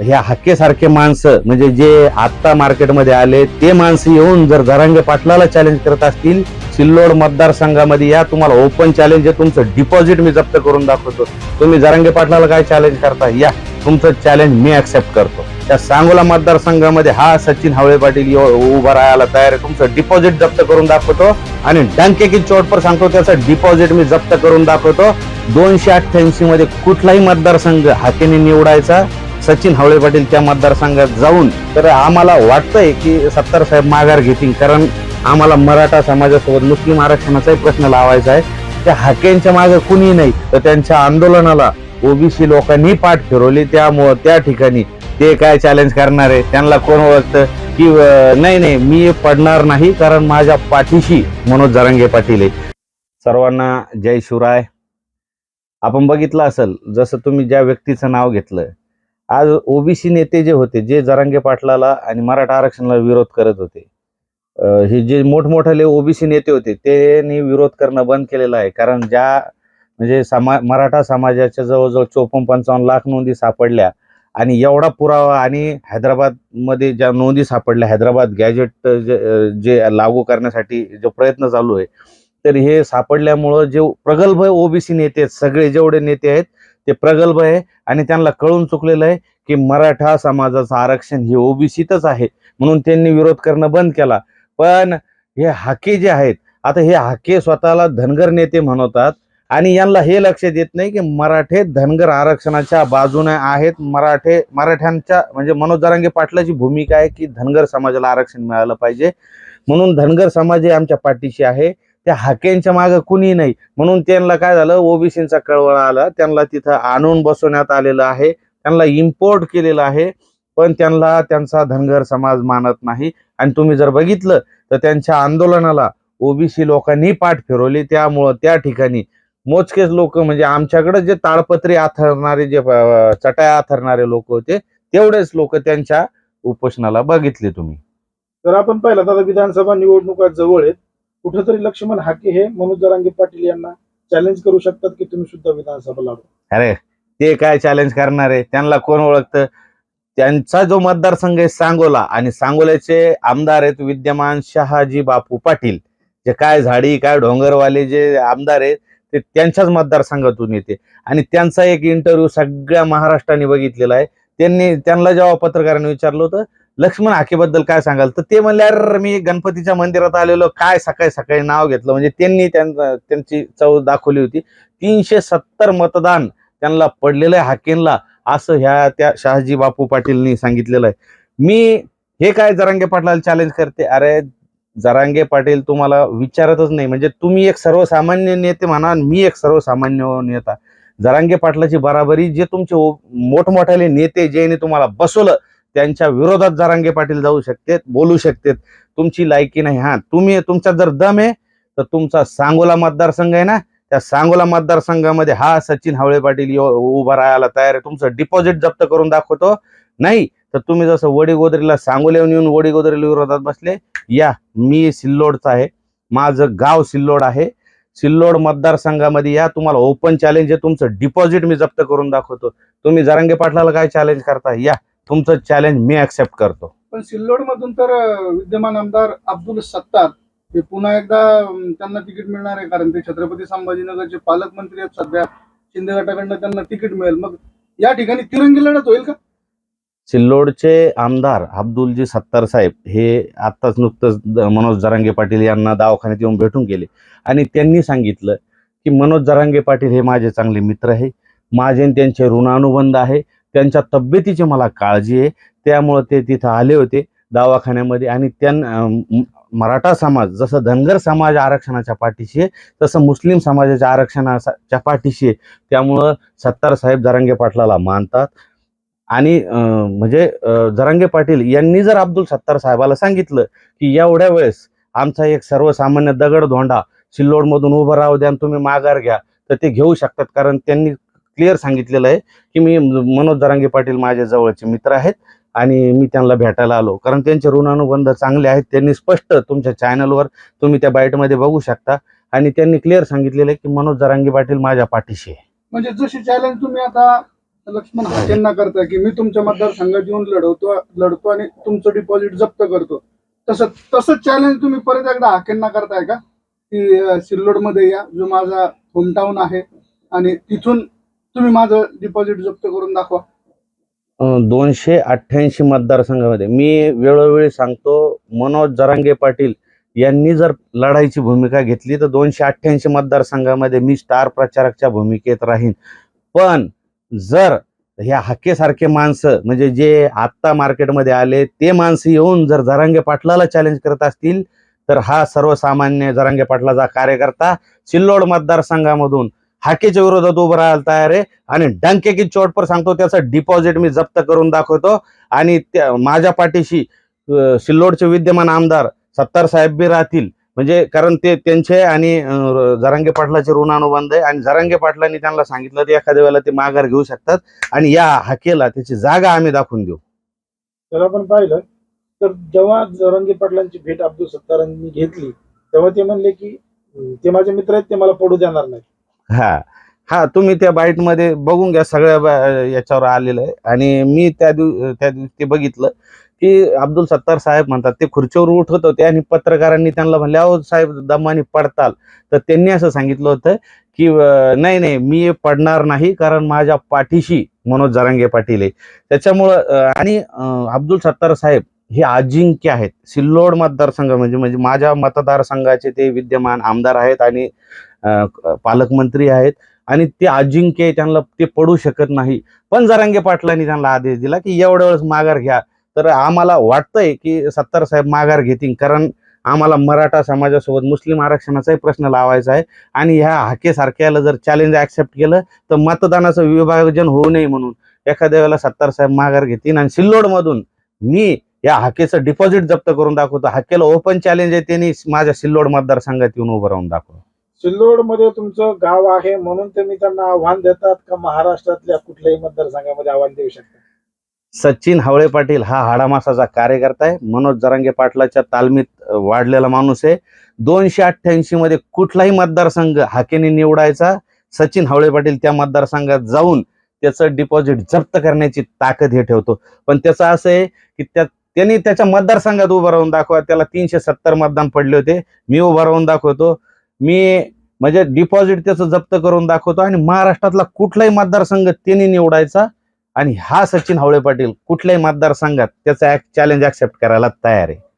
ह्या हक्केसारखे माणसं म्हणजे जे आत्ता मार्केटमध्ये आले ते माणसं येऊन जर जरांगे पाटलाला चॅलेंज करत असतील सिल्लोड मतदारसंघामध्ये या तुम्हाला ओपन चॅलेंज आहे तुमचं डिपॉझिट मी जप्त करून दाखवतो. तुम्ही जरांगे पाटलाला काय चॅलेंज करता? या तुमचं चॅलेंज मी ऍक्सेप्ट करतो. त्या सांगोला मतदारसंघामध्ये हा सचिन हावळे पाटील उभा राहायला तयार आहे. तुमचं डिपॉझिट जप्त करून दाखवतो. आणि डंके की चोटपर सांगतो त्याचं डिपॉझिट मी जप्त करून दाखवतो. दोनशे अठ्ठ्याऐंशी मध्ये कुठलाही मतदारसंघ हाकेने निवडायचा सचिन हावळे पाटील त्या मतदारसंघात जाऊन तर आम्हाला वाटतंय की सत्तार साहेब माघार घेतील कारण आम्हाला मराठा समाजासोबत मुस्लिम आरक्षणाचाही प्रश्न लावायचा आहे. त्या हाकेंच्या मागे कुणी नाही तर त्यांच्या आंदोलनाला ओबीसी लोकांनी पाठ फिरवली. त्यामुळं त्या ठिकाणी ते काय चॅलेंज करणार आहे त्यांना कोण ओळखतं? की नाही नाही मी पडणार नाही कारण माझ्या पाठीशी मनोज जरांगे पाटील आहे. सर्वांना जय शिवराय. आपण बघितलं असेल जसं तुम्ही ज्या व्यक्तीचं नाव घेतलं आज ओबीसी नेते जे होते जे जरांगे पाटलाला आणि मराठा आरक्षणाला विरोध करत होते हे जे मोठमोठाले ओबीसी नेते होते त्यांनी विरोध करणं बंद केलेलं आहे. कारण ज्या म्हणजे समा मराठा समाजाच्या जवळजवळ चोपन्न पंचावन्न लाख नोंदी सापडल्या आणि एवढा पुरावा आणि हैदराबादमध्ये ज्या नोंदी सापडल्या हैदराबाद गॅजेट जे जे लागू करण्यासाठी जो प्रयत्न चालू आहे तर हे सापडल्यामुळं जे प्रगल्भ ओबीसी नेते आहेत सगळे जेवढे नेते आहेत ते प्रगल्भ आहे आणि त्यांना कळून चुकलेलं आहे की मराठा समाजाचं आरक्षण हे ओबीसीतच आहे म्हणून त्यांनी विरोध करणं बंद केला. पण हे हाके जे आहेत आता हे हाके स्वतःला धनगर नेते म्हणवतात आणि यांना हे लक्ष देत नाही की मराठे धनगर आरक्षणाच्या बाजूने आहेत. मराठे मराठ्यांच्या म्हणजे मनोज दरांगे पाटलाची भूमिका आहे की धनगर समाजाला आरक्षण मिळालं पाहिजे. म्हणून धनगर समाज हे आमच्या पाठीशी आहे. त्या हाकेंच्या मागे कुणी नाही. म्हणून त्यांना काय झालं ओबीसीचा कळवळ आला. त्यांना तिथं आणून बसवण्यात आलेलं आहे. त्यांना इम्पोर्ट केलेलं आहे. पण त्यांना त्यांचा धनगर समाज मानत नाही. आणि तुम्ही जर बघितलं तर त्यांच्या आंदोलनाला ओबीसी लोकांनी पाठ फिरवली. त्यामुळं त्या ठिकाणी मोजकेच लोक म्हणजे आमच्याकडे जे ताळपत्री आथरणारे जे चटाया आथरणारे लोक होते तेवढेच लोक त्यांच्या उपोषणाला बघितले तुम्ही. तर आपण पाहिलं आता विधानसभा निवडणुका जवळ आहेत. कुठेतरी लक्ष्मण हाके हे मनोज जरांगे पाटील यांना चॅलेंज करू शकतात की तुम्ही सुद्धा विधानसभा लढवा? अरे ते काय चॅलेंज करणार आहे? त्यांना कोण ओळखतं? त्यांचा जो मतदारसंघ आहे सांगोला आणि सांगोल्याचे आमदार आहेत विद्यमान शहाजी बापू पाटील. जे काय झाडी काय डोंगरवाले जे आमदार आहेत ते त्यांच्याच मतदारसंघातून येते. आणि त्यांचा एक इंटरव्ह्यू सगळ्या महाराष्ट्राने बघितलेला आहे. त्यांनी त्यांना जेव्हा पत्रकारांनी विचारलं होतं लक्ष्मण हाकेबद्दल काय सांगाल? तर ते म्हणले अरे मी गणपतीच्या मंदिरात आलेलो काय सकाळी सकाळी नाव घेतलं. म्हणजे त्यांनी त्यांची चव दाखवली होती. तीनशे सत्तर मतदान त्यांना पडलेलं आहे हाकेनला असं ह्या त्या शहाजी बापू पाटीलनी सांगितलेलं आहे. मी हे काय जरांगे पाटलाला चॅलेंज करते? अरे जरांगे पाटील तुम्हाला विचारतच नाही. म्हणजे तुम्ही एक सर्वसामान्य नेते म्हणा मी एक सर्वसामान्य नेता. जरांगे पाटलाची बराबरी जे तुमचे मोठमोठ्याले नेते ज्याने तुम्हाला बसवलं त्यांच्या विरोधात जरांगे पाटील जाऊ शकते बोलू शकतेत. तुमची लायकी नाही. हा तुम्ही तुमचा जर दम आहे तर तुमचा सांगोला मतदारसंघ आहे ना त्या सांगोला मतदारसंघामध्ये हा सचिन हावळे पाटील उभा राहायला तयार आहे. तुमचं डिपॉझिट जप्त करून दाखवतो. नाही तर तुम्ही जसं वडीगोदरीला सांगोल्याहून येऊन वडीगोदरीला विरोधात बसले या मी सिल्लोडचा आहे. माझं गाव सिल्लोड आहे. सिल्लोड मतदारसंघामध्ये या तुम्हाला ओपन चॅलेंज आहे. तुमचं डिपॉझिट मी जप्त करून दाखवतो. तुम्ही जरांगे पाटलाला काय चॅलेंज करता? या. तुमचं चॅलेंज मी ऍक्सेप्ट करतो. पण सिल्लोड मधून तर विद्यमान आमदार अब्दुल सत्तार हे पुन्हा एकदा त्यांना तिकीट मिळणार आहे. कारण ते छत्रपती संभाजीनगरचे पालकमंत्री आहेत सध्या. शिंदे गटाकडनं त्यांना तिकीट मिळेल. मग या ठिकाणी तिरंगी लढत होईल का? सिल्लोडचे आमदार अब्दुलजी सत्तार साहेब हे आत्ताच नुकतंच मनोज जरांगे पाटील यांना दवाखान्यात येऊन भेटून गेले. आणि त्यांनी सांगितलं की मनोज जरांगे पाटील हे माझे चांगले मित्र आहे. माझे आणि त्यांचे ऋणानुबंध आहे. त्यांच्या तब्येतीची मला काळजी आहे. त्यामुळं ते तिथं आले होते दवाखान्यामध्ये आणि त्यां मराठा समाज जसं धनगर समाज आरक्षणाच्या पाठीशी आहे तसं मुस्लिम समाजाच्या आरक्षणाच्या पाठीशी आहे. त्यामुळं सत्तार साहेब जरांगे पाटलाला मानतात. आणि म्हणजे जरांगे पाटील यांनी जर अब्दुल सत्तार साहेबाला सांगितलं की एवढ्या वेळेस आमचा एक सर्वसामान्य दगड धोंडा सिल्लोडमधून उभं राहू द्या आणि तुम्ही माघार घ्या तर ते घेऊ शकतात. कारण त्यांनी क्लिअर सांगितलेलं आहे की मी मनोज दरांगे पाटील माझ्या जवळचे मित्र आहेत आणि मी त्यांना भेटायला आलो. कारण त्यांचे ऋणानुबंध चांगले आहेत. त्यांनी स्पष्ट तुमच्या चॅनलवर तुम्ही त्या बाईटमध्ये बघू शकता. आणि त्यांनी क्लिअर सांगितलेलं आहे की मनोज दरांगे पाटील माझ्या पाठीशी आहे. म्हणजे जशी चॅलेंज तुम्ही आता लक्ष्मण हाकेंना करता की मी तुमच्या मतदारसंघात येऊन लढवतो लढतो आणि तुमचं डिपॉझिट जप्त करतो. तसं तसं चॅलेंज तुम्ही परत एकदा हाकेंना करताय का? की सिल्लोडमध्ये या जो माझा होमटाऊन आहे आणि तिथून तुम्ही माझं डिपॉझिट जप्त करून दाखवा. दोनशे अठ्ठ्याऐंशी मतदारसंघामध्ये. मी वेळोवेळी सांगतो मनोज जरांगे पाटील यांनी जर लढाईची भूमिका घेतली तर दोनशे अठ्ठ्याऐंशी मतदारसंघामध्ये मी स्टार प्रचारकच्या भूमिकेत राहीन. पण जर ह्या हक्केसारखे माणसं म्हणजे जे आत्ता मार्केटमध्ये आले ते माणसं येऊन जर जरांगे पाटलाला चॅलेंज करत असतील तर हा सर्वसामान्य जरांगे पाटलाचा कार्यकर्ता सिल्लोड मतदारसंघामधून हाकेच्या विरोधात उभं राहायला तयार आहे. आणि डंके की चोट पर सांगतो त्याचं डिपॉझिट मी जप्त करून दाखवतो. आणि त्या माझ्या पाठीशी सिल्लोडचे विद्यमान आमदार सत्तार साहेब बी राहतील. म्हणजे कारण ते त्यांचे आणि अं, जरांगे पाटलाचे ऋणानुबंध आहे. आणि जरांगे पाटलांनी त्यांना सांगितलं ते एखाद्या वेळेला ते माघार घेऊ शकतात. आणि या हाकेला त्याची जागा आम्ही दाखवून देऊ. तर आपण पाहिलं तर जेव्हा जरांगी पाटलांची भेट अब्दुल सत्तारांनी घेतली तेव्हा ते म्हणले की ते माझे मित्र आहेत ते मला पडू देणार नाही हा. हा तुम्ही त्या बाईटमध्ये बघून घ्या सगळ्या याच्यावर आलेलं आहे. आणि मी त्या दिव त्या दिवशी ते बघितलं की अब्दुल सत्तार साहेब म्हणतात ते खुर्चीवर उठत होते आणि पत्रकारांनी त्यांना म्हणले अहो साहेब दमानी पडताल. तर त्यांनी असं सांगितलं होतं की नाही नाही मी पडणार नाही कारण माझ्या पाठीशी मनोज जरांगे पाटील आहे. त्याच्यामुळं आणि अब्दुल सत्तार साहेब हे अजिंक्य आहेत. सिल्लोड मतदारसंघ म्हणजे म्हणजे माझ्या मतदारसंघाचे ते विद्यमान आमदार आहेत आणि पालकमंत्री आहेत आणि ते अजिंक्य त्यांना ते पडू शकत नाही. पण जरांगे पाटलांनी त्यांना आदेश दिला की एवढ्या वेळेस माघार घ्या. तर आम्हाला वाटतंय की सत्तार साहेब माघार घेतील कारण आम्हाला मराठा समाजासोबत मुस्लिम आरक्षणाचाही प्रश्न लावायचा आहे आणि ह्या हाकेसारख्याला जर चॅलेंज ॲक्सेप्ट केलं तर मतदानाचं विभाजन होऊ नये म्हणून एखाद्या वेळेला सत्तार साहेब माघार घेतील आणि सिल्लोडमधून मी या हाकेचं डिपॉझिट जप्त करून दाखवतो. हाकेला ओपन चॅलेंज आहे त्यांनी माझ्या सिल्लोड मतदारसंघात येऊन उभं राहून दाखव सिल्लोडमध्ये तुमचं गाव आहे म्हणून तुम्ही त्यांना आव्हान देतात का महाराष्ट्रातल्या कुठल्याही मतदारसंघामध्ये आव्हान देऊ शकता? सचिन हावळे पाटील हा हाडामासाचा कार्यकर्ता आहे. मनोज जरांगे पाटलाच्या तालमीत वाढलेला माणूस आहे. दोनशे अठ्ठ्याऐंशी मध्ये कुठलाही मतदारसंघ हाकेने निवडायचा सचिन हावळे पाटील त्या मतदारसंघात जाऊन त्याचं डिपॉझिट जप्त करण्याची ताकद हे ठेवतो. पण त्याचं असं आहे की त्या त्यांनी त्याच्या मतदारसंघात उभं राहून दाखवा. त्याला तीनशे सत्तर मतदान पडले होते. मी उभं राहून दाखवतो. मी म्हणजे डिपॉझिट त्याचं जप्त करून दाखवतो आणि महाराष्ट्रातला कुठलाही मतदारसंघ त्यांनी निवडायचा आणि हा सचिन हावळे पाटील कुठल्याही मतदारसंघात त्याचा चॅलेंज ऍक्सेप्ट करायला तयार आहे.